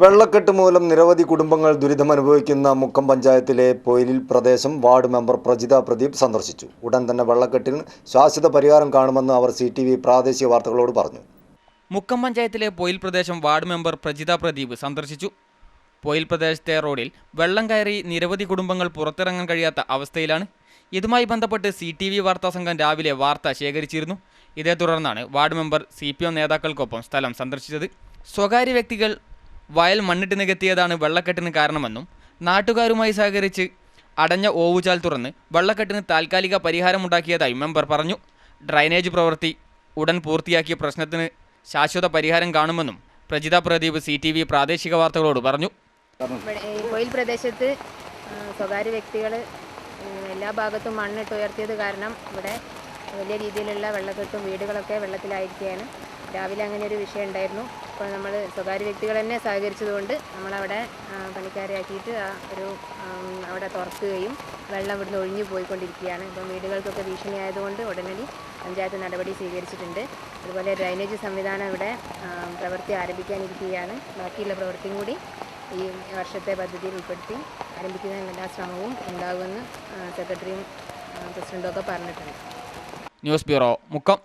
വെള്ളക്കെട്ട് മൂലം നിരവധി കുടുംബങ്ങൾ ദുരിതമനുഭവിക്കുന്ന മുക്കം പഞ്ചായത്തിലെ പൊയിലിൽ പ്രദേശം വാർഡ് മെമ്പർ പ്രജിത പ്രദീപ് സന്ദർശിച്ചു. ഉടൻ തന്നെ വെള്ളക്കെട്ടിന് ശാശ്വത പരിഹാരം കാണുമെന്ന് അവർ സി ടി വി പ്രാദേശിക വാർത്തകളോട് പറഞ്ഞു. മുക്കം പഞ്ചായത്തിലെ പൊയിൽ പ്രദേശം വാർഡ് മെമ്പർ പ്രജിത പ്രദീപ് സന്ദർശിച്ചു. പൊയിൽ പ്രദേശത്തെ റോഡിൽ വെള്ളം കയറി നിരവധി കുടുംബങ്ങൾ പുറത്തിറങ്ങാൻ കഴിയാത്ത അവസ്ഥയിലാണ്. ഇതുമായി ബന്ധപ്പെട്ട് സി ടി വി വാർത്താ സംഘം രാവിലെ വാർത്ത ശേഖരിച്ചിരുന്നു. ഇതേ തുടർന്നാണ് ward member C P M നേതാക്കൾക്കൊപ്പം സ്ഥലം സന്ദർശിച്ചത്. സ്വകാര്യ വ്യക്തികൾ വയൽ മണ്ണിട്ട് നികത്തിയതാണ് വെള്ളക്കെട്ടിന് കാരണമെന്നും നാട്ടുകാരുമായി സഹകരിച്ച് അടഞ്ഞ ഓവുചാൽ തുറന്ന് വെള്ളക്കെട്ടിന് താൽക്കാലിക പരിഹാരമുണ്ടാക്കിയതായി മെമ്പർ പറഞ്ഞു. ഡ്രൈനേജ് പ്രവൃത്തി ഉടൻ പൂർത്തിയാക്കിയ പ്രശ്നത്തിന് ശാശ്വത പരിഹാരം കാണുമെന്നും Prajitha Pradeep C T V പ്രാദേശിക വാർത്തകളോട് പറഞ്ഞു. കോയിൽ പ്രദേശത്ത് സ്വകാര്യ വ്യക്തികൾ എല്ലാ ഭാഗത്തും മണ്ണിട്ട് ഉയർത്തിയത് കാരണം ഇവിടെ വലിയ രീതിയിലുള്ള വെള്ളക്കെട്ടും വീടുകളൊക്കെ വെള്ളത്തിലായിരിക്കുകയാണ്. രാവിലെ അങ്ങനെ ഒരു വിഷയം ഉണ്ടായിരുന്നു. അപ്പോൾ നമ്മൾ സ്വകാര്യ വ്യക്തികൾ തന്നെ സഹകരിച്ചതുകൊണ്ട് നമ്മളവിടെ പണിക്കാരെ ആക്കിയിട്ട് ആ ഒരു അവിടെ തുറക്കുകയും വെള്ളം ഇവിടുന്ന് ഒഴിഞ്ഞു പോയിക്കൊണ്ടിരിക്കുകയാണ്. ഇപ്പം വീടുകൾക്കൊക്കെ ഭീഷണി ആയതുകൊണ്ട് ഉടനടി പഞ്ചായത്ത് നടപടി സ്വീകരിച്ചിട്ടുണ്ട്. അതുപോലെ ഡ്രൈനേജ് സംവിധാനം ഇവിടെ പ്രവൃത്തി ആരംഭിക്കാനിരിക്കുകയാണ്. ബാക്കിയുള്ള പ്രവൃത്തിയും കൂടി ഈ വർഷത്തെ പദ്ധതിയിൽ ഉൾപ്പെടുത്തി ആരംഭിക്കുന്നതിന് എല്ലാ ശ്രമവും ഉണ്ടാകുമെന്ന് സെക്രട്ടറിയും പ്രസിഡന്റും ഒക്കെ പറഞ്ഞിട്ടുണ്ട്. News bureau Mukkam.